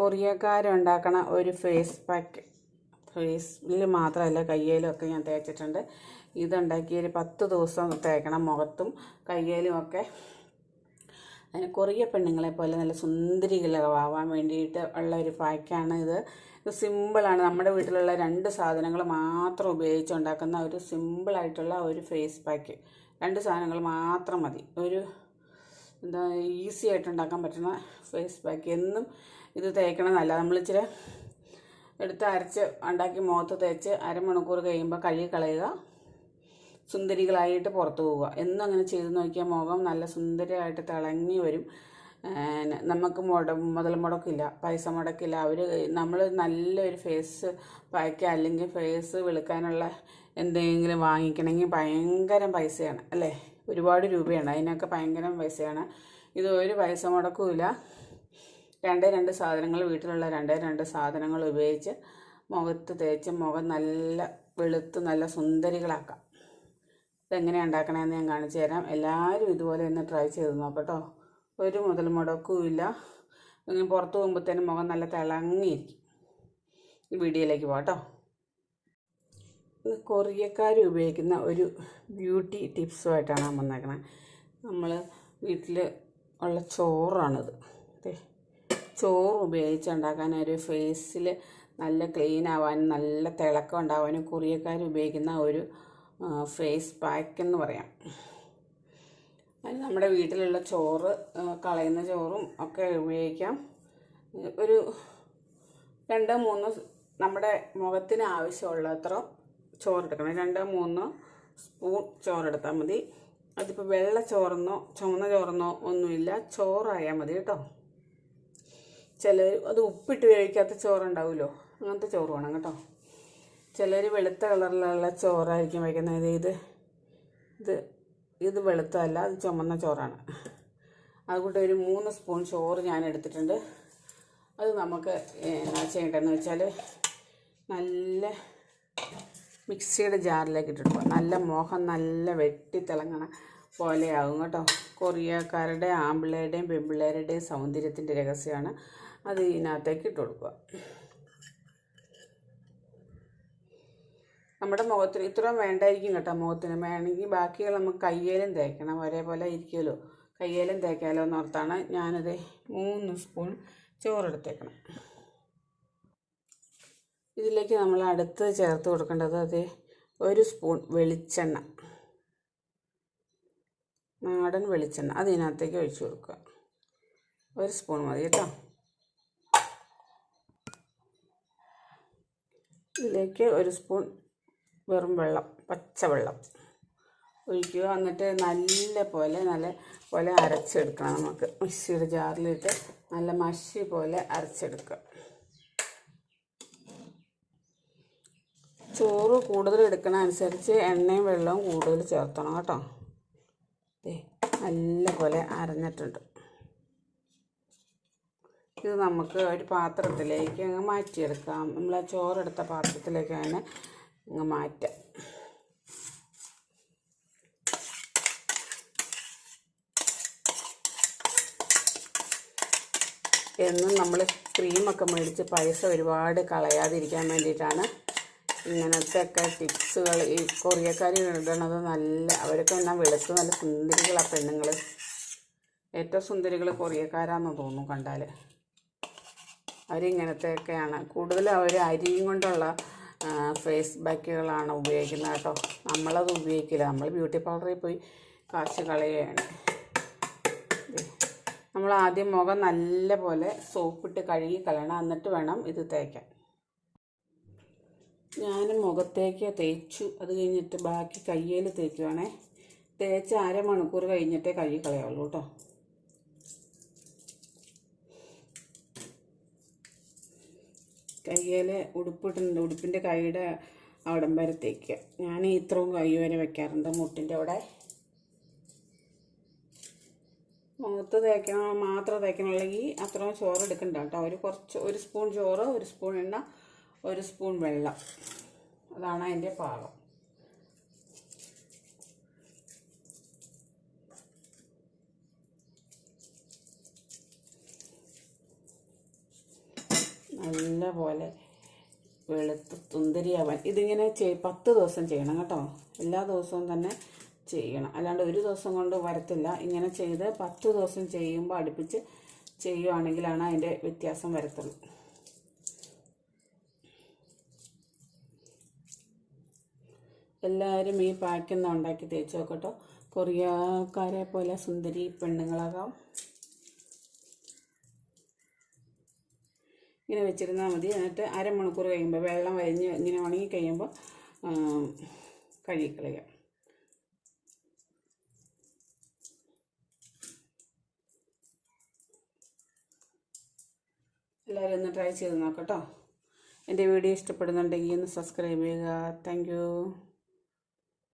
കൊറിയക്കാരുണ്ടാക്കണ ഒരു face pack. ഫേസിൽ മാത്രമല്ല കയ്യിലൊക്കെ ഞാൻ തേച്ചിട്ടുണ്ട്. ഇതുണ്ടാക്കി ഒരു പത്ത് ദിവസം തേക്കണം മുഖത്തും കയ്യിലും ഒക്കെ. അതിന് കൊറിയ പെണ്ണുങ്ങളെ പോലെ നല്ല സുന്ദരികളാവാൻ വേണ്ടിയിട്ട് ഉള്ള ഒരു പാക്കാണ് ഇത്. ഇത് സിമ്പിളാണ് നമ്മുടെ വീട്ടിലുള്ള രണ്ട് സാധനങ്ങൾ മാത്രം ഉപയോഗിച്ചുണ്ടാക്കുന്ന ഒരു സിമ്പിളായിട്ടുള്ള ഒരു ഫേസ് പാക്ക്. രണ്ട് സാധനങ്ങൾ മാത്രം മതി. ഒരു എന്താ ഈസി ആയിട്ട് ഉണ്ടാക്കാൻ പറ്റുന്ന ഫേസ് പാക്ക്. എന്നും ഇത് തേക്കണമെന്നല്ല നല്ല നമ്മൾ ഇച്ചിരി എടുത്ത് അരച്ച് ഉണ്ടാക്കി മുഖത്ത് തേച്ച് അരമണിക്കൂർ കഴിയുമ്പോൾ കഴുകി കളയുക. സുന്ദരികളായിട്ട് പുറത്തു പോവുക. എന്നും അങ്ങനെ ചെയ്ത് നോക്കിയാൽ മുഖം നല്ല സുന്ദരമായിട്ട് തിളങ്ങി വരും. നമുക്ക് മുട മുതൽ മുടക്കില്ല. പൈസ മുടക്കില്ല. അവർ നമ്മൾ നല്ലൊരു ഫേസ് പായ്ക്കുക അല്ലെങ്കിൽ ഫേസ് വെളുക്കാനുള്ള എന്തെങ്കിലും വാങ്ങിക്കണമെങ്കിൽ ഭയങ്കര പൈസയാണ്. അല്ലേ? ഒരുപാട് രൂപയാണ്. അതിനൊക്കെ ഭയങ്കര പൈസയാണ്. ഇത് ഒരു പൈസ മുടക്കുമില്ല രണ്ടേ രണ്ട് സാധനങ്ങൾ വീട്ടിലുള്ള രണ്ടേ രണ്ട് സാധനങ്ങൾ ഉപയോഗിച്ച് മുഖത്ത് തേച്ച് മുഖം നല്ല വെളുത്ത് നല്ല സുന്ദരികളാക്കാം. ഇതെങ്ങനെയാണ് ഉണ്ടാക്കണമെന്ന് ഞാൻ കാണിച്ചു തരാം. എല്ലാവരും ഇതുപോലെ ഒന്ന് ട്രൈ ചെയ്ത് നോക്കട്ടോ ഒരു മുതൽ മുടക്കുമില്ല. ഇങ്ങനെ പുറത്ത് പോകുമ്പോഴത്തേനും മുഖം നല്ല തിളങ്ങിയിരിക്കും. ഈ വീഡിയോയിലേക്ക് പോകട്ടോ കൊറിയക്കാർ ഉപയോഗിക്കുന്ന ഒരു ബ്യൂട്ടി ടിപ്സുമായിട്ടാണ് ഞാൻ വന്നേക്കണത് നമ്മൾ വീട്ടിൽ ഉള്ള ചോറാണിത്. ചോറ് ഉപയോഗിച്ച് ഉണ്ടാക്കാൻ ഒരു ഫേസിൽ നല്ല ക്ലീൻ ആവാനും നല്ല തിളക്കം ഉണ്ടാവാനും കൊറിയക്കാർ ഉപയോഗിക്കുന്ന ഒരു ഫേസ് പാക്ക് എന്ന് പറയാം. അതിന് നമ്മുടെ വീട്ടിലുള്ള ചോറ് കളയുന്ന ചോറും ഒക്കെ ഉപയോഗിക്കാം. ഒരു രണ്ട് മൂന്ന് നമ്മുടെ മുഖത്തിന് ആവശ്യമുള്ളത്ര ചോറെടുക്കണം. രണ്ട് മൂന്ന് സ്പൂൺ ചോറെടുത്താൽ മതി. അതിപ്പോൾ വെള്ള ചോറെന്നോ ചുമന്ന ചോറെന്നോ ഒന്നുമില്ല. ചോറായാൽ മതി കേട്ടോ. ചിലർ അത് ഉപ്പിട്ട് കഴിക്കാത്ത ചോറുണ്ടാവുമല്ലോ? അങ്ങനത്തെ ചോറ് വേണം കേട്ടോ. ചിലർ വെളുത്ത കളറിലുള്ള ചോറായിരിക്കും വയ്ക്കുന്നത്. ഇത് ഇത് ഇത് വെളുത്തതല്ല അത് ചുമന്ന ചോറാണ്. അതുകൊണ്ട് ഒരു മൂന്ന് സ്പൂൺ ചോറ് ഞാൻ എടുത്തിട്ടുണ്ട്. അത് നമുക്ക് എന്നാ ചെയ്യേണ്ടതെന്ന് വെച്ചാൽ നല്ല മിക്സിയുടെ ജാറിലേക്ക് ഇട്ടിട്ട് നല്ല മോഹം നല്ല വെട്ടി തിളങ്ങണ പോലെയാകും കേട്ടോ. കൊറിയക്കാരുടെ ആമ്പിള്ളേരുടെയും പെൺപിള്ളേരുടെയും സൗന്ദര്യത്തിന്റെ രഹസ്യമാണ്. അത് ഇതിനകത്തേക്ക് ഇട്ട് കൊടുക്കുക. നമ്മുടെ മുഖത്തിന് ഇത്രയും വേണ്ടായിരിക്കും കേട്ടോ മുഖത്തിന്. വേണമെങ്കിൽ ബാക്കികൾ നമുക്ക് കയ്യേലും തേക്കണം. ഒരേപോലെ ഇരിക്കുമല്ലോ. കയ്യേലും തേക്കാമല്ലോ എന്നോർത്താണ് ഞാനത് മൂന്ന് സ്പൂൺ ചോറെടുത്തേക്കണം. ഇതിലേക്ക് നമ്മൾ അടുത്ത് ചേർത്ത് കൊടുക്കേണ്ടത് അത് ഒരു സ്പൂൺ വെളിച്ചെണ്ണ. നാടൻ വെളിച്ചെണ്ണ. അതിനകത്തേക്ക് ഒഴിച്ചു കൊടുക്കുക. ഒരു സ്പൂൺ മതി കേട്ടോ. ഇതിലേക്ക് ഒരു സ്പൂൺ വെറും വെള്ളം പച്ചവെള്ളം ഒഴിക്കുക. എന്നിട്ട് നല്ല പോലെ നല്ല പോലെ അരച്ചെടുക്കണം നമുക്ക്. മിക്സിയുടെ ജാറിലിട്ട് നല്ല മഷി പോലെ അരച്ചെടുക്കുക. ചോറ് കൂടുതൽ എടുക്കണ അനുസരിച്ച് എണ്ണയും വെള്ളവും കൂടുതൽ ചേർത്തണം കേട്ടോ. നല്ല പോലെ അരഞ്ഞിട്ടുണ്ട്. ഇത് നമുക്ക് ഒരു പാത്രത്തിലേക്ക് അങ്ങ് മാറ്റിയെടുക്കാം. നമ്മൾ ആ ചോറെടുത്ത പാത്രത്തിലേക്ക് അങ്ങനെ അങ്ങ് മാറ്റാം. എന്നും നമ്മൾ ക്രീമൊക്കെ മേടിച്ച് പൈസ ഒരുപാട് കളയാതിരിക്കാൻ വേണ്ടിയിട്ടാണ് ഇങ്ങനത്തെ ഒക്കെ ടിപ്സുകൾ ഈ കൊറിയക്കാർ ഇടണത് നല്ല അവരൊക്കെ എന്നാൽ വെളുത്ത് നല്ല സുന്ദരികളാണ് പെണ്ണുങ്ങൾ ഏറ്റവും സുന്ദരികൾ കൊറിയക്കാരാണെന്ന് തോന്നുന്നു കണ്ടാൽ അവരിങ്ങനത്തെയൊക്കെയാണ്. കൂടുതലും അവർ അരിയും കൊണ്ടുള്ള ഫേസ് ബാക്കുകളാണ് ഉപയോഗിക്കുന്നത് കേട്ടോ. നമ്മളത് ഉപയോഗിക്കില്ല. നമ്മൾ ബ്യൂട്ടി പാർലറിൽ പോയി കാശ് കളയുകയാണ്. നമ്മൾ ആദ്യം മുഖം നല്ല പോലെ സോപ്പിട്ട് കഴുകി കളയണം. എന്നിട്ട് വേണം ഇത് തേക്കാൻ. ഞാൻ മുഖത്തേക്ക് തേച്ചു. അത് കഴിഞ്ഞിട്ട് ബാക്കി കയ്യിൽ തേക്കുവാണേ. തേച്ച് അരമണിക്കൂർ കഴിഞ്ഞിട്ടേ കഴുകി കളയുള്ളൂ കേട്ടോ. കയ്യിൽ ഉടുപ്പിട്ടുണ്ട് ഉടുപ്പിന്റെ കൈയുടെ അവിടം വരത്തേക്ക്. ഞാൻ ഇത്രയും കൈ വരെ വെക്കാറുണ്ട് മുട്ടിന്റെ അവിടെ. മുഖത്ത് തേക്കണം? മാത്രം തേക്കണമല്ലെങ്കിൽ അത്രയും ചോറ് എടുക്കണ്ട കേട്ടോ. ഒരു കുറച്ച് ഒരു സ്പൂൺ ചോറ് ഒരു സ്പൂൺ എണ്ണ ഒരു സ്പൂൺ വെള്ളം. അതാണ് അതിന്റെ പാകം. നല്ല പോലെ വെളുത്ത് തുന്തരിയാവാൻ ഇതിങ്ങനെ ചെയ് പത്ത് ദിവസം ചെയ്യണം കേട്ടോ. എല്ലാ ദിവസവും തന്നെ ചെയ്യണം. അല്ലാണ്ട് ഒരു ദിവസം കൊണ്ട് വരത്തില്ല. ഇങ്ങനെ ചെയ്ത് പത്ത് ദിവസം ചെയ്യുമ്പോൾ അടുപ്പിച്ച് ചെയ്യുവാണെങ്കിലാണ് അതിന്റെ വ്യത്യാസം വരത്തുള്ളൂ. എല്ലാവരും ഈ പാക്കൊന്ന് ഉണ്ടാക്കി തേച്ച് നോക്കട്ടോ കൊറിയക്കാരെ പോലെ സുന്ദരി പെണ്ണുങ്ങളാകാം. ഇങ്ങനെ വെച്ചിരുന്നാൽ മതി. എന്നിട്ട് അരമണിക്കൂർ കഴിയുമ്പോൾ വെള്ളം വരിഞ്ഞ് ഇങ്ങനെ ഉണങ്ങി കഴിയുമ്പോൾ കഴുകിക്കളയുക. എല്ലാവരും ഒന്ന് ട്രൈ ചെയ്ത് നോക്കട്ടോ എന്റെ വീഡിയോ ഇഷ്ടപ്പെടുന്നുണ്ടെങ്കിൽ ഒന്ന് സബ്സ്ക്രൈബ് ചെയ്യുക. താങ്ക്